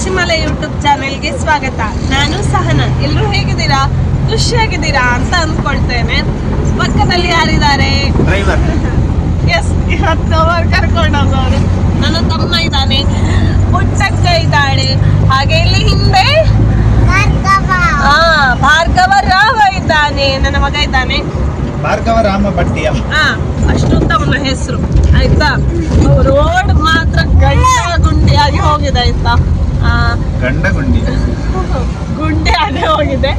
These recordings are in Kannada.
ಪಶ್ಚಿಮಲೆ ಯೂಟ್ಯೂಬ್ ಚಾನೆಲ್ಗೆ ಸ್ವಾಗತ. ನಾನು ಸಹನ. ಎಲ್ಲರೂ ಹೇಗಿದ್ದೀರಾ? ಖುಷಿಯಾಗಿದ್ದೀರಾ ಅಂತ ಅಂದ್ಕೊಳ್ತೇನೆ. ಪಕ್ಕದಲ್ಲಿ ಯಾರಿದ್ದಾರೆ? ಎಸ್ ಇವತ್ತು ಅವರು ಕರ್ಕೊಂಡೋಗೋರು ನನ್ನ ತಮ್ಮ ಇದ್ದಾನೆ. ಪುಟ್ಟಕ್ಕ ಇದ್ದಾಳೆ. ಹಾಗೆ ಇಲ್ಲಿ ಹಿಂದೆ ಆ ಭಾರ್ಗವ ರಾವ ಇದ್ದಾನೆ. ನನ್ನ ಮಗ ಇದ್ದಾನೆ. ಭಾರ್ಗವ ರಾಮ ಭಟ್ಟಿಯ ಹಾ ಅಷ್ಟು ತಮ್ಮನ ಹೆಸರು. ಆಯ್ತಾ? ರೋಡ್ ಮಾತ್ರ ಗಂಡ ಗುಂಡಿಯಾಗಿ ಹೋಗಿದೆ ಆಯ್ತಾ? ಗಂಡ ಗುಂಡಿ ಗುಂಡೆ ಅದೇ ಹೋಗಿದೆ.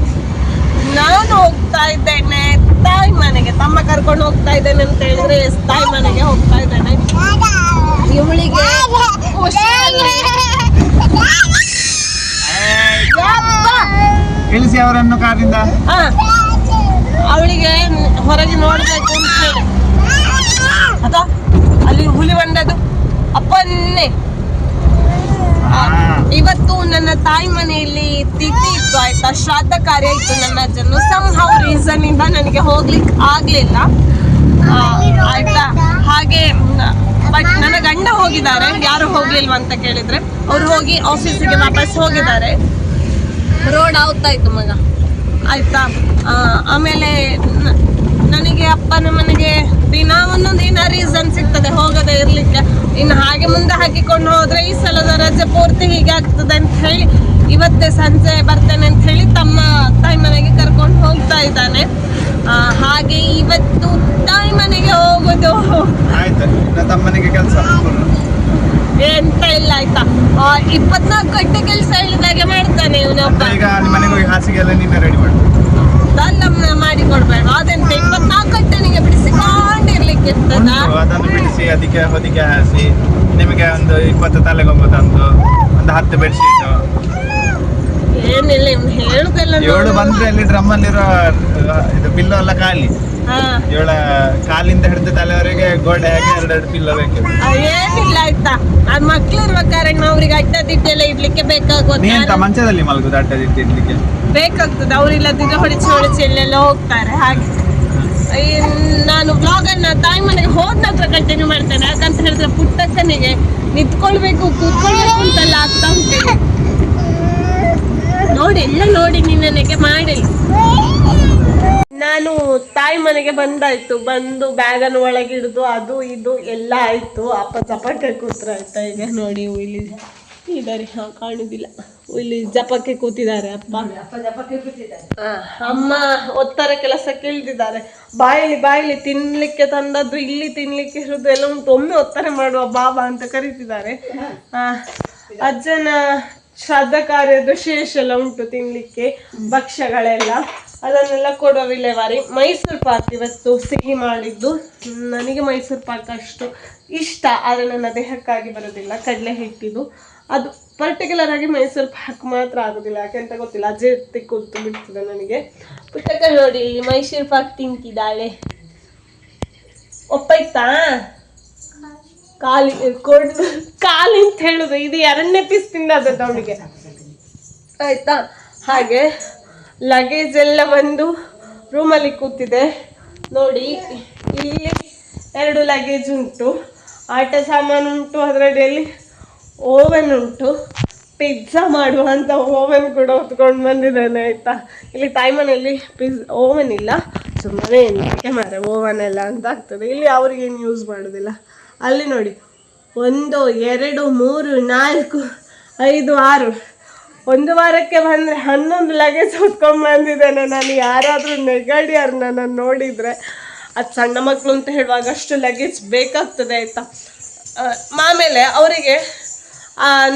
ನಾನು ಹೋಗ್ತಾ ಇದ್ದೇನೆ ತಾಯಿ ಮನೆಗೆ ತಮ್ಮ ಕರ್ಕೊಂಡು ಹೋಗ್ತಾ ಇದ್ದೇನೆ ಅಂತ ಹೇಳಿದ್ರೆ ತಾಯಿ ಮನೆಗೆ ಹೋಗ್ತಾ ಇದ್ದೇನೆ. ಇವಳಿಗೆ ಇಳಿಸಿ ಅವರನ್ನು ಕಾರಿಂದ ಅವಳಿಗೆ ಹೊರಗೆ ನೋಡ್ಬೇಕು ಅಂತ ಹೇಳಿ. ಅದ ಅಲ್ಲಿ ಹುಲಿ ಬಂದದ್ದು. ಅಪ್ಪನ್ನೇ. ಇವತ್ತು ನನ್ನ ತಾಯಿ ಮನೆಯಲ್ಲಿ ತಿಥಿ ಇತ್ತು, ಆಯ್ತಾ? ಶ್ರಾದ್ದ ಕಾರ್ಯ ಇತ್ತು ನನ್ನ ಅಜ್ಜನ್ನು ಸಮ್ ಹೌ ರೀಸನ್ ಇಂದ ನನಗೆ ಹೋಗ್ಲಿಕ್ಕೆ ಆಗ್ಲಿಲ್ಲ. ಆಯ್ತಾ? ಹಾಗೆ ಬಟ್ ನನ್ನ ಗಂಡ ಹೋಗಿದ್ದಾರೆ. ಯಾರು ಹೋಗ್ಲಿಲ್ವಾ ಅಂತ ಕೇಳಿದ್ರೆ, ಅವ್ರು ಹೋಗಿ ಆಫೀಸಿಗೆ ವಾಪಸ್ ಹೋಗಿದ್ದಾರೆ. ರೋಡ್ ಆಗ್ತಾ ಇತ್ತು ಮಗ. ಆಯ್ತಾ? ಆಮೇಲೆ ನನಗೆ ಅಪ್ಪನ ಮನೆಗೆ ದಿನ ಒಂದೊಂದು ದಿನ ರೀಸನ್ ಸಿಗ್ತದೆ ಹೋಗದೆ ಇರ್ಲಿಕ್ಕೆ. ಇನ್ನು ಹಾಗೆ ಮುಂದೆ ಹಾಕಿಕೊಂಡು ಹೋದ್ರೆ ಈ ಸಲದ ರಜೆ ಪೂರ್ತಿ ಹೀಗೆ ಆಗ್ತದೆ ಅಂತ ಹೇಳಿ ಇವತ್ತೇ ಸಂಜೆ ಬರ್ತೇನೆ ಅಂತ ಹೇಳಿ ತಮ್ಮ ತಾಯಿ ಮನೆಗೆ ಕರ್ಕೊಂಡು ಹೋಗ್ತಾ ಇದ್ದಾನೆ. ಹಾಗೆ ಇವತ್ತು ತಾಯಿ ಮನೆಗೆ ಹೋಗೋದು ತಮ್ಮನಿಗೆ ಕೆಲಸ. ಎಂತ ಇಲ್ಲ ಆಯ್ತಾ? ಇಪ್ಪತ್ನಾಲ್ಕು ಗಂಟೆ ಕೆಲಸ ಹೇಳಿದಾಗೆ ಮಾಡ್ತಾನೆ ಇವನೊಬ್ಬ ಈಗ ಮನೆಗೆ ಹೋಗಿ ಹಾಸಿಗೆ ಎಲ್ಲ ನೀನು ರೆಡಿ ಮಾಡು ದಲ್ಲಮ್ನ ಮಾಡಿ ಕೊಡ್ಬೇಡ ಅದೆಂತ ಇಪ್ಪತ್ನಾಲ್ಕು ಗಂಟೆನಿಗೆ ಬಿಡಿಸಿಕೊಂಡಿರ್ಲಿಕ್ಕೆ ಇರ್ತದ ಅದನ್ನು ಬಿಡಿಸಿ ಅದಕ್ಕೆ ಹೊದಿಕೆ ಹಾಸಿ ನಿಮಗೆ ಒಂದು ಇಪ್ಪತ್ತು ತಲೆಗೊಂಬು ತಂದು ಒಂದು ಹತ್ತು ಬೆಡ್ಶೀಟ್ ಏನಿಲ್ಲ ಇವ್ನು ಹೇಳುದೆಲ್ಲ ಏಳು ಬಂದ್ರೆ ಅಲ್ಲಿ ಡ್ರಮ್ ಅಲ್ಲಿರೋ ಇದು ಪಿಲ್ಲೋ ಎಲ್ಲ ಖಾಲಿ. ಏಳ ಕಾಲಿಂದ ಹಿಡಿದು ತಲೆವರೆಗೆ ಗೋಡೆ ಹಾಕಿ ಎರಡೆರಡು ಪಿಲ್ಲೋ ಬೇಕು. ಏನಿಲ್ಲ ಆಯ್ತಾ? ಆ ಮಕ್ಳು ಇರ್ಬೇಕಾದ್ರೆ ಅವ್ರಿಗೆ ಅಡ್ಡ ದಿಡ್ಡೆಲ್ಲ ಇಡ್ಲಿಕ್ಕೆ ಬೇಕಾಗುತ್ತೆ? ಬೇಕಾಗುತ್ತೆ ಮಂಚದಲ್ಲಿ ಮಲಗುದು ಅಡ್ಡದಿಟ್ಟಿರ್ಲಿಕ್ಕೆ ಬೇಕಾಗ್ತದೆ ಅವ್ರಿಲ್ಲದಿದ್ರೆ ಹೊಡಿಸಿ ಹೊಡಿಸಿ ಎಲ್ಲೆಲ್ಲ ಹೋಗ್ತಾರೆ ಹಾಗೆ. ನಾನು ಬ್ಲಾಗ್ ಅನ್ನ ತಾಯಿ ಮನೆಗೆ ಹೋದ ನಂತರ ಕಂಟಿನ್ಯೂ ಮಾಡ್ತೇನೆ. ಯಾಕಂತ ಹೇಳಿದ್ರೆ ಪುಟ್ಟಕ್ಕನಿಗೆ ನಿಂತ್ಕೊಳ್ಬೇಕು, ಕೂತ್ಕೊಳ್ಬೇಕು ಅಂತೆಲ್ಲ ಆಗ್ತಾ ಉಂಟು. ನೋಡಿ, ಎಲ್ಲ ನೋಡಿ ನೀನ್ ನನಗೆ ಮಾಡಿಲ್ಲ ನಾನು ತಾಯಿ ಮನೆಗೆ ಬಂದಾಯ್ತು. ಬಂದು ಬ್ಯಾಗನ್ನು ಒಳಗಿಡ್ದು ಅದು ಇದು ಎಲ್ಲ ಆಯ್ತು. ಅಪ್ಪ ಚಪಾಟೆ ಕೂತ್ರ ಆಯ್ತಾ ಈಗ ನೋಡಿ ಇಲ್ಲಿ ಇದ್ದಾರೆ ಕಾಣುದಿಲ್ಲ. ಇಲ್ಲಿ ಜಪಕ್ಕೆ ಕೂತಿದ್ದಾರೆ ಅಪ್ಪ. ಆ, ಅಮ್ಮ ಒತ್ತರ ಕೆಲಸಕ್ಕೆ ಇಳಿದಿದ್ದಾರೆ ಬಾಯಲ್ಲಿ ಬಾಯಲ್ಲಿ ತಿನ್ಲಿಕ್ಕೆ ತಂದದ್ದು ಇಲ್ಲಿ ತಿನ್ಲಿಕ್ಕೆ ಇರೋದು ಎಲ್ಲ ಉಂಟು. ಒಮ್ಮೆ ಒತ್ತಾರೆ ಮಾಡುವ ಬಾಬಾ ಅಂತ ಕರೀತಿದ್ದಾರೆ. ಅಜ್ಜನ ಶ್ರದ್ಧಾ ಕಾರ್ಯದ ಶೇಷ ಎಲ್ಲ ಉಂಟು ತಿನ್ಲಿಕ್ಕೆ ಭಕ್ಷ್ಯಗಳೆಲ್ಲ. ಅದನ್ನೆಲ್ಲ ಕೊಡುವ ವಿಲೇವಾರಿ. ಮೈಸೂರು ಪಾಕ್ ಇವತ್ತು ಸಿಹಿ ಮಾಡಿದ್ದು. ನನಗೆ ಮೈಸೂರು ಪಾಕ್ ಅಷ್ಟು ಇಷ್ಟ, ಆದರೆ ನನ್ನ ದೇಹಕ್ಕಾಗಿ ಬರೋದಿಲ್ಲ, ಕಡಲೆ ಹಿಟ್ಟಿದ್ದು ಅದು ಪರ್ಟಿಕ್ಯುಲರ್ ಆಗಿ ಮೈಸೂರು ಪಾಕ್ ಮಾತ್ರ ಆಗೋದಿಲ್ಲ, ಯಾಕೆಂತ ಗೊತ್ತಿಲ್ಲ. ಅಜ್ಜಿ ಎತ್ತಿ ಕೂತು ಬಿಡ್ತದೆ ನನಗೆ. ಪುಸ್ತಕ ನೋಡಿ ಇಲ್ಲಿ ಮೈಸೂರು ಪಾಕ್ ತಿಂತಿದ್ದಾಳೆ. ಒಪ್ಪಾಯ್ತಾ? ಕಾಲಿ ಕೊಡ್ ಕಾಲಿ ಅಂತ ಹೇಳುದು. ಇದು ಎರಡನೇ ಪೀಸ್ ತಿನ್ನೋದದ್ದು ಅವಳಿಗೆ. ಆಯ್ತಾ? ಹಾಗೆ. ಲಗೇಜ್ ಎಲ್ಲ ಬಂದು ರೂಮಲ್ಲಿ ಕೂತಿದೆ. ನೋಡಿ, ಇಲ್ಲಿ ಎರಡು ಲಗೇಜ್ ಉಂಟು. ಆಟ ಸಾಮಾನು ಉಂಟು ಅದರಲ್ಲಿ ಓವನ್ ಉಂಟು. ಪಿಜ್ಜಾ ಮಾಡುವಂಥ ಓವನ್ ಕೂಡ ಹೊತ್ಕೊಂಡು ಬಂದಿದ್ದಾನೆ, ಆಯಿತಾ? ಇಲ್ಲಿ ಮನೆಯಲ್ಲಿ ಪಿಜ್ ಓವನ್ ಇಲ್ಲ. ಸುಮ್ಮನೆ ಏನಕ್ಕೆ ಮಾರೆ ಓವನ್ ಎಲ್ಲ ಅಂತ ಆಗ್ತದೆ. ಇಲ್ಲಿ ಅವ್ರಿಗೇನು ಯೂಸ್ ಮಾಡೋದಿಲ್ಲ. ಅಲ್ಲಿ ನೋಡಿ, ಒಂದು, ಎರಡು, ಮೂರು, ನಾಲ್ಕು, ಐದು, ಆರು. ಒಂದು ವಾರಕ್ಕೆ ಬಂದರೆ ಹನ್ನೊಂದು ಲಗೇಜ್ ಹೊತ್ಕೊಂಡು ಬಂದಿದ್ದೇನೆ. ನಾನು ಯಾರಾದರೂ ನೆಗಡಿಯಾರು ನನ್ನನ್ನು ನೋಡಿದರೆ, ಅದು ಸಣ್ಣ ಮಕ್ಕಳು ಅಂತ ಹೇಳುವಾಗ ಅಷ್ಟು ಲಗೇಜ್ ಬೇಕಾಗ್ತದೆ ಆಯಿತಾ? ಆಮೇಲೆ ಅವರಿಗೆ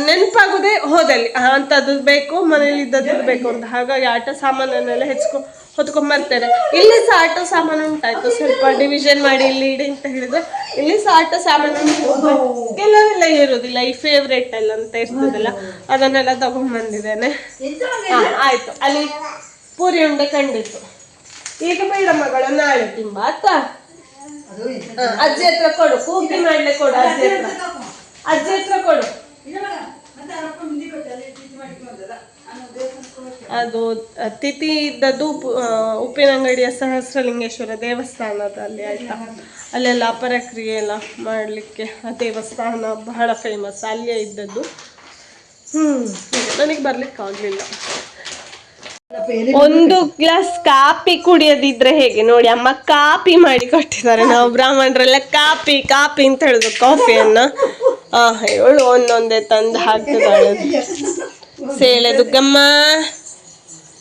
ನೆನಪಾಗೋದೇ ಹೋದಲ್ಲಿ ಅಂಥದ್ದು ಬೇಕು ಮನೇಲಿ ಇದ್ದದ್ದು ಬೇಕು ಅಂತ. ಹಾಗಾಗಿ ಆಟ ಸಾಮಾನನ್ನೆಲ್ಲ ಹೆಚ್ಕೊ ಹೊತ್ಕೊಂಡ್ ಬರ್ತೇನೆ ಇಲ್ಲಿ ಸಹ ಆಟ ಸಾಮಾನು ಉಂಟಾಯ್ತು. ಸ್ವಲ್ಪ ಡಿವಿಷನ್ ಮಾಡಿ ಇಲ್ಲಿ ಇಡಿ ಅಂತ ಹೇಳಿದ್ರೆ, ಇಲ್ಲಿ ಸಹ ಆಟ ಸಾಮಾನು ಉಂಟು. ಕೆಲವೆಲ್ಲ ಇರೋದಿಲ್ಲ ಈ ಫೇವ್ರೇಟ್ ಎಲ್ಲ ಅಂತ ಇರ್ತದಲ್ಲ, ಅದನ್ನೆಲ್ಲ ತಗೊಂಡ್ ಬಂದಿದ್ದೇನೆ. ಆಯ್ತು. ಅಲ್ಲಿ ಪೂರಿ ಉಂಡೆ ಕಂಡಿತ್ತು. ಈಗ ಬೇಡ ಮಗಳು, ನಾಳೆ ತಿಂಬ ಆಯ್ತಾ? ಅಜ್ಜಿ ಹತ್ರ ಕೊಡು. ಕೂಗಿ ಮಾಡ್ಲೆ ಕೊಡು ಅಜ್ಜಿ ಹತ್ರ. ಅಜ್ಜಿ ಹತ್ರ ಕೊಡು ಅದು ತಿಥಿ ಇದ್ದದ್ದು ಉಪ್ಪಿನಂಗಡಿಯ ಸಹಸ್ರಲಿಂಗೇಶ್ವರ ದೇವಸ್ಥಾನದಲ್ಲಿ ಆಯ್ತಾ? ಅಲ್ಲೆಲ್ಲ ಅಪರಕ್ರಿಯೆ ಎಲ್ಲ ಮಾಡಲಿಕ್ಕೆ ಆ ದೇವಸ್ಥಾನ ಬಹಳ ಫೇಮಸ್ ಅಲ್ಲೇ ಇದ್ದದ್ದು. ಹ್ಮ್, ನನಗೆ ಬರ್ಲಿಕ್ಕೆ ಆಗಲಿಲ್ಲ. ಒಂದು ಗ್ಲಾಸ್ ಕಾಪಿ ಕುಡಿಯೋದಿದ್ರೆ ಹೇಗೆ? ನೋಡಿ, ಅಮ್ಮ ಕಾಪಿ ಮಾಡಿ ಕೊಟ್ಟಿದ್ದಾರೆ. ನಾವು ಬ್ರಾಹ್ಮಣರೆಲ್ಲ ಕಾಪಿ ಕಾಪಿ ಅಂತ ಹೇಳುದು ಕಾಫಿಯನ್ನ. ಆ ಹೇಳು ಒಂದೊಂದೇ ತಂದು ಹಾಕ್ತಿದ್ದಾಳೆ. ಸೇಳೆ ದುಗ್ಗಮ್ಮ.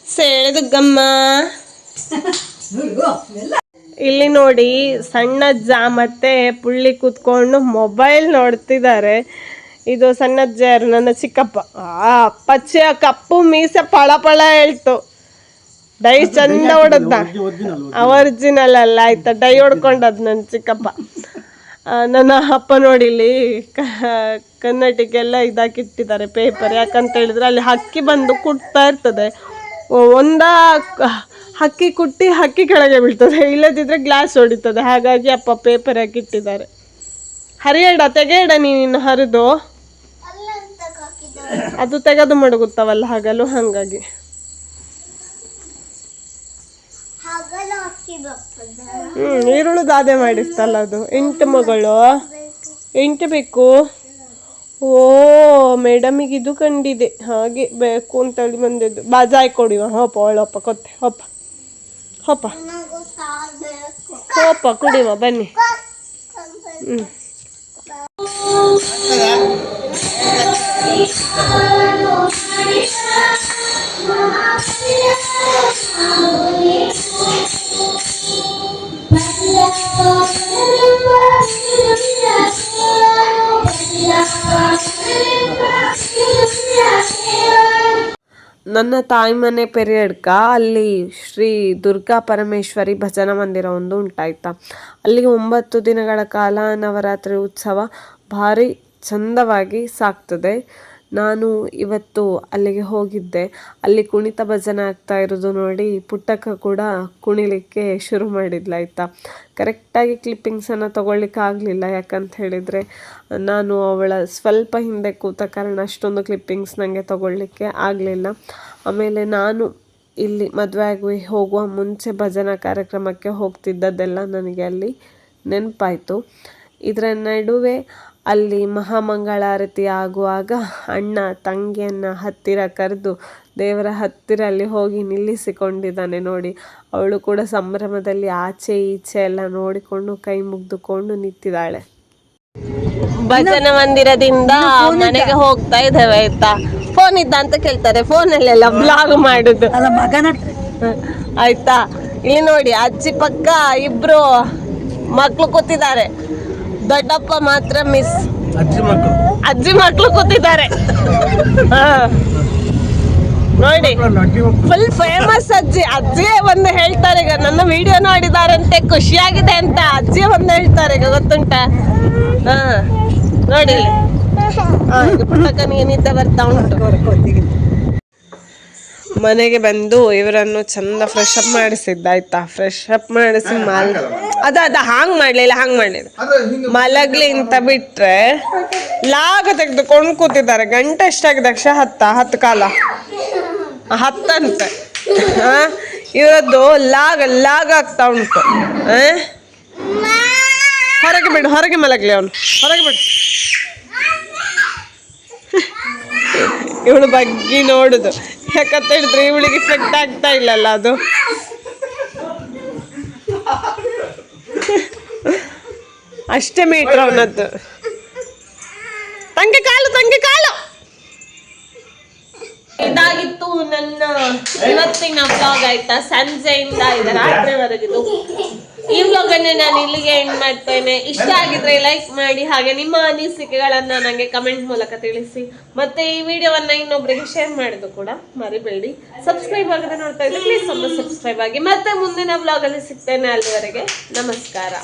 ಸೇಳೆ ದುಗ್ಗಮ್ಮ ಇಲ್ಲಿ ನೋಡಿ ಸಣ್ಣ ಸಣ್ಣಜ್ಜ ಮತ್ತೆ ಪುಳ್ಳಿ ಕೂತ್ಕೊಂಡು ಮೊಬೈಲ್ ನೋಡ್ತಿದ್ದಾರೆ. ಇದು ಸಣ್ಣಜ್ಜ ಯಾರು? ನನ್ನ ಚಿಕ್ಕಪ್ಪ. ಆ ಅಪ್ಪಚ್ಚ ಕಪ್ಪು ಮೀಸೆ ಪಳ ಪಳ ಹೇಳ್ತು. ಡೈ ಚಂದ ಹೊಡದ್ದ ಒರಿಜಿನಲ್ ಅಲ್ಲ ಆಯ್ತಾ? ಡೈ ಹೊಡ್ಕೊಂಡದ್ ನನ್ನ ಚಿಕ್ಕಪ್ಪ. ಆ, ನನ್ನ ಅಪ್ಪ ನೋಡಿ ಇಲ್ಲಿ ಕ- ಕನ್ನಡಿಗೆಲ್ಲ ಇದಾಕಿಟ್ಟಿದ್ದಾರೆ ಪೇಪರ್ ಯಾಕಂತ ಹೇಳಿದ್ರೆ ಅಲ್ಲಿ ಹಕ್ಕಿ ಬಂದು ಕುಟ್ತಾ ಇರ್ತದೆ. ಒಂದ ಹಕ್ಕಿ ಕುಟ್ಟಿ ಹಕ್ಕಿ ಕೆಳಗೆ ಬೀಳ್ತದೆ ಇಲ್ಲದಿದ್ರೆ ಗ್ಲಾಸ್ ಹೊಡಿತದೆ. ಹಾಗಾಗಿ ಅಪ್ಪ ಪೇಪರ್ ಹಾಕಿಟ್ಟಿದ್ದಾರೆ ಹರಿಯಡ ತೆಗೆಯಡ ನೀನು ಹರಿದು? ಅದು ತೆಗೆದು ಮಡಗುತ್ತವಲ್ಲ ಹಾಗಲು ಹಾಗಾಗಿ. ಹ್ಞೂ ಈರುಳ್ಳು ದಾದೆ ಮಾಡಿಸ್ತಲ್ಲ ಅದು. ಎಂಟು ಮಗಳು. ಎಂಟು ಬೇಕು. ಓ ಮೇಡಮಿಗೆ ಇದು ಕಂಡಿದೆ. ಹಾಗೆ ಬೇಕು ಅಂತೇಳಿ ಬಂದಿದ್ದು. ಬಾಜಾಯ್ ಕೊಡಿವ ಹೋಪ ಒಳಪ್ಪ ಕೊತ್ತೆ ಹೋಪ ಹೋಪ ಹೋಪ ಕುಡಿವ ಬನ್ನಿ. ಹ್ಮ್. ನನ್ನ ತಾಯಿ ಮನೆ ಪೆರಿಯಡ್ಕ, ಅಲ್ಲಿ ಶ್ರೀ ದುರ್ಗಾ ಪರಮೇಶ್ವರಿ ಭಜನಾ ಮಂದಿರ ಒಂದು ಉಂಟಾಯ್ತಾ. ಅಲ್ಲಿ ಒಂಬತ್ತು ದಿನಗಳ ಕಾಲ ನವರಾತ್ರಿ ಉತ್ಸವ ಭಾರಿ ಚಂದವಾಗಿ ಸಾಗ್ತದೆ. ನಾನು ಇವತ್ತು ಅಲ್ಲಿಗೆ ಹೋಗಿದ್ದೆ. ಅಲ್ಲಿ ಕುಣಿತ ಭಜನೆ ಆಗ್ತಾ ಇರೋದು ನೋಡಿ ಪುಟ್ಟಕ್ಕ ಕೂಡ ಕುಣಿಲಿಕ್ಕೆ ಶುರು ಮಾಡಿದ್ಲು, ಆಯಿತಾ? ಕರೆಕ್ಟಾಗಿ ಕ್ಲಿಪ್ಪಿಂಗ್ಸನ್ನು ತೊಗೊಳ್ಲಿಕ್ಕೆ ಆಗಲಿಲ್ಲ ಯಾಕಂತ ಹೇಳಿದರೆ, ನಾನು ಅವಳ ಸ್ವಲ್ಪ ಹಿಂದೆ ಕೂತ ಕಾರಣ ಅಷ್ಟೊಂದು ಕ್ಲಿಪ್ಪಿಂಗ್ಸ್ ನನಗೆ ತಗೊಳ್ಳಿಕ್ಕೆ ಆಗಲಿಲ್ಲ. ಆಮೇಲೆ ನಾನು ಇಲ್ಲಿ ಮದುವೆ ಆಗಿ ಹೋಗುವ ಮುಂಚೆ ಭಜನಾ ಕಾರ್ಯಕ್ರಮಕ್ಕೆ ಹೋಗ್ತಿದ್ದದ್ದೆಲ್ಲ ನನಗೆ ಅಲ್ಲಿ ನೆನಪಾಯಿತು. ಇದರ ನಡುವೆ ಅಲ್ಲಿ ಮಹಾಮಂಗಳಾರತಿ ಆಗುವಾಗ ಅಣ್ಣ ತಂಗಿಯನ್ನು ಹತ್ತಿರ ಕರೆದು ದೇವರ ಹತ್ತಿರ ಅಲ್ಲಿ ಹೋಗಿ ನಿಲ್ಲಿಸಿಕೊಂಡಿದ್ದಾನೆ ನೋಡಿ. ಅವಳು ಕೂಡ ಸಂಭ್ರಮದಲ್ಲಿ ಆಚೆ ಈಚೆ ಎಲ್ಲ ನೋಡಿಕೊಂಡು ಕೈ ಮುಗಿದುಕೊಂಡು ನಿಂತಿದ್ದಾಳೆ. ಭಜನ ಮಂದಿರದಿಂದ ಮನೆಗೆ ಹೋಗ್ತಾ ಇದ್ದೇವೆ ಆಯ್ತಾ? ಫೋನ್ ಇದ್ದ ಅಂತ ಕೇಳ್ತಾರೆ. ಫೋನಲ್ಲೆಲ್ಲ ಬ್ಲಾಗ್ ಮಾಡುದು. ಆಯ್ತಾ? ಇಲ್ಲಿ ನೋಡಿ ಅಜ್ಜಿ ಪಕ್ಕ ಇಬ್ರು ಮಕ್ಳು ಕೂತಿದ್ದಾರೆ. ದೊಡ್ಡಪ್ಪ ಮಾತ್ರ ಮಿಸ್ ಅಜ್ಜಿ ಮಕ್ಕಳು ಅಜ್ಜಿ ಮಕ್ಳು ಕೂತಿದ್ದಾರೆ. ನೋಡಿ ಫುಲ್ ಫೇಮಸ್ ಅಜ್ಜಿ. ಅಜ್ಜಿಯೇ ಒಂದು ಹೇಳ್ತಾರೆ ಈಗ ನನ್ನ ವಿಡಿಯೋ ನೋಡಿದಾರಂತೆ ಖುಷಿಯಾಗಿದೆ ಅಂತ. ಅಜ್ಜಿ ಒಂದು ಹೇಳ್ತಾರೆ ಈಗ ಗೊತ್ತುಂಟ? ಹಾ. ನೋಡಿ ಹಾ ಈಗ ಪುಟ್ಟಕ್ಕನಿಗೆ ನಿದ್ದೆ ಬರ್ತಾ ಉಂಟು. ಮನೆಗೆ ಬಂದು ಇವರನ್ನು ಚಂದ ಫ್ರೆಶ್ ಅಪ್ ಮಾಡಿಸಿದ್ದ ಆಯ್ತಾ? ಫ್ರೆಶ್ ಅಪ್ ಮಾಡಿಸಿ ಮಲ್ ಅದ ಅದ ಹಾಂಗ್ ಮಾಡ್ಲಿಲ್ಲ ಹಾಂಗ್ ಮಾಡ್ಲಿಲ್ಲ. ಮಲಗ್ಲಿ ಅಂತ ಬಿಟ್ರೆ ಲಾಗ ತೆಗೆದುಕೊಂಡು ಕೂತಿದ್ದಾರೆ. ಗಂಟೆ ಎಷ್ಟಾಗಿದೆ ಅಕ್ಷ ಹತ್ತ ಹತ್ತು ಕಾಲ. ಹತ್ತಂತೆ. ಇವರದ್ದು ಲಾಗ ಲಾಗ ಆಗ್ತಾ ಉಂಟು. ಆ? ಹೊರಗೆ ಬಿಡು ಹೊರಗೆ ಮಲಗ್ಲಿ ಅವನು. ಹೊರಗೆ ಬಿಡು. ಇವಳು ಬಗ್ಗಿ ನೋಡುದು. ಯಾಕಂತ ಹೇಳಿದ್ರೆ ಇವಳಿಗೆ ಇಫೆಕ್ಟ್ ಆಗ್ತಾ ಇಲ್ಲಲ್ಲ ಅದು. ಅಷ್ಟೇ ಮೀಟ್ರ್ ಅವನದ್ದು. ತಂಗಿ ಕಾಲು ತಂಗಿ ಕಾಲು. ಇದಾಗಿತ್ತು ನನ್ನ ಇವತ್ತಿನ ಬ್ಲಾಗ್ ಆಯ್ತಾ? ಸಂಜೆಯಿಂದ ಇದೆ ರಾತ್ರಿವರೆಗಿದ್ದು ಈ ಬ್ಲಾಗ್ ಅನ್ನ ನಾನು ಇಲ್ಲಿಗೆ ಎಂಡ್ ಮಾಡ್ತೇನೆ. ಇಷ್ಟ ಆಗಿದ್ರೆ ಲೈಕ್ ಮಾಡಿ, ಹಾಗೆ ನಿಮ್ಮ ಅನಿಸಿಕೆಗಳನ್ನ ನನಗೆ ಕಮೆಂಟ್ ಮೂಲಕ ತಿಳಿಸಿ. ಮತ್ತೆ ಈ ವಿಡಿಯೋವನ್ನ ಇನ್ನೊಬ್ಬರಿಗೆ ಶೇರ್ ಮಾಡೋದು ಕೂಡ ಮರಿಬೇಡಿ. ಸಬ್ಸ್ಕ್ರೈಬ್ ಆಗದೆ ನೋಡ್ತಾ ಇದ್ರೆ ಪ್ಲೀಸ್ ಒಂದು ಸಬ್ಸ್ಕ್ರೈಬ್ ಆಗಿ. ಮತ್ತೆ ಮುಂದಿನ ಬ್ಲಾಗ್ ಅಲ್ಲಿ ಸಿಗ್ತೇನೆ ಅಲ್ಲಿವರೆಗೆ. ನಮಸ್ಕಾರ.